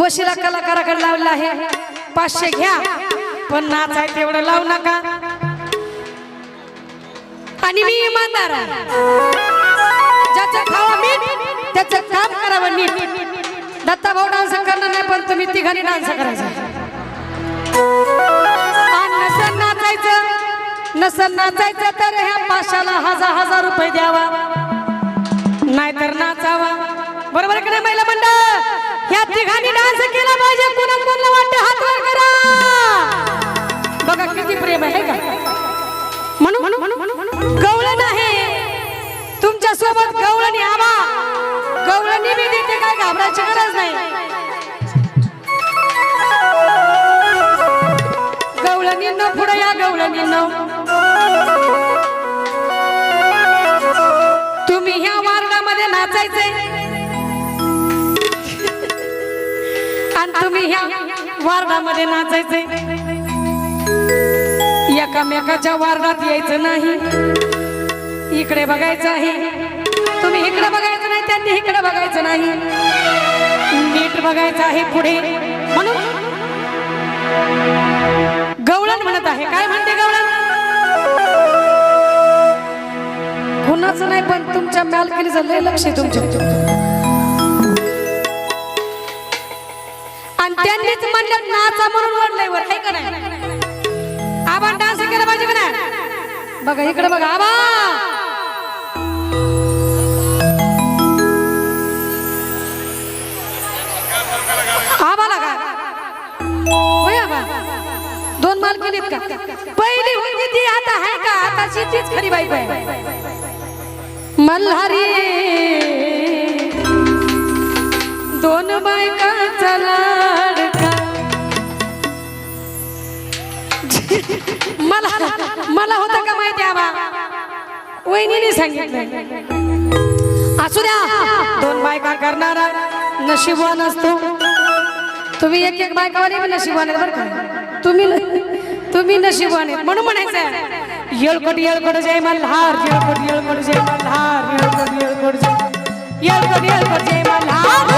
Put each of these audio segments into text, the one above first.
वशिला कलाकाराकडे लावला आहे. पाचशे घ्या. पण नाच आहे तेवढं लावू नका. आणि मी इमानदार ज्याचं खावा मी त्याचं काम करावं मी दत्ता भाऊ डान्स करणार नाही पण तुम्ही तिघांनी डान्स करायचा. आणि नसन नाचायचं नसन नाचायचं तर ह्या पाशाला हजार हजार रुपये द्यावा. नाहीतर नाचावा. बरोबर कडे महिला मंडळ? या तिघांनी डान्स केला पाहिजे. कोणा कोणाला वाटत हात वर करा. बघा किती प्रेम आहे का? म्हणून गवळण आहे. तुमच्यासोबत गवळणी आबा. गवळणी मी देते काय घाबरायची गरज नाही. गवळणींनो पुढे या गवळणींनो. तुम्ही ह्या मध्ये नाचायचंय आणि तुम्ही ह्या वार्डामध्ये नाचायचंय एकामेकाच्या वार्डात यायचं नाही. इकडे बघायचं आहे. तुम्ही इकडे बघायचं नाही त्यांनी इकडे बघायचं नाही. नीट बघायचं आहे पुढे. म्हणून गवळण म्हणत आहे. काय म्हणते गवळण? कुणाचं नाही पण तुमच्या मालकीचं लय लक्ष आहे तुमच्या. आणि त्यांनीच म्हणलं नाचा म्हणून वडलंय वर आहे का नाही? आबा डान्स केला पाहिजे का नाही? बघा इकडे बघा आबा! आबाला का? होय आबा. दोन माल का पहिली होती ती आता आहे का? आता तीच खरी बाई बाई मल्हारी दोन बायकाचा लाडका मला मला होतं का माहिती आबा वहिनीने सांगितलं असू द्या दोन बायका करणारा नशिबवान असतो. तुम्ही एक एक बायकावर नशिबवान आहे बरं का. तुम्ही तुम्ही नशिबवान आहेत. म्हणून म्हणायचं येळकोट येळकोट जय मल्हार. येळकोट येळकोट जय मल्हार. येळकोट येळकोट जय येळकोट येळकोट जय मल्हार.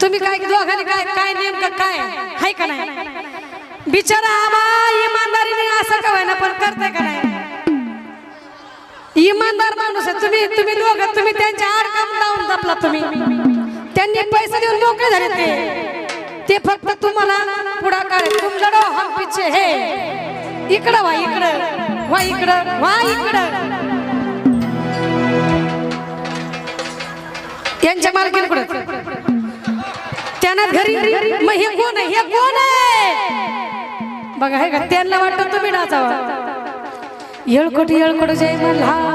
तुम्ही काय दोघांनी काय काय नेमकं काय? आहे का नाही? बिचारा आम्हा इमानदारीने असं का ना पण करते का नाही? इमानदार माणूस आहे. तुम्ही तुम्ही लोक तुम्ही त्यांच्या आड काम लावून जपला तुम्ही. त्यांनी पैसे देऊन मोकळे झाले ते. ते फक्त तुम्हाला पुढाकार आहे. तुमच्याकडं हम पिछे हे. इकडं वा इकडं. वा इकडं. वा इकडं. यांच्या मालकीने कुठं त्यांना घरी मग हे कोण आहे? हे कोण आहे? बघा हे का? त्यांना वाटतं तुम्ही नाचावा. येळकोट येळकोट जय मल्हार.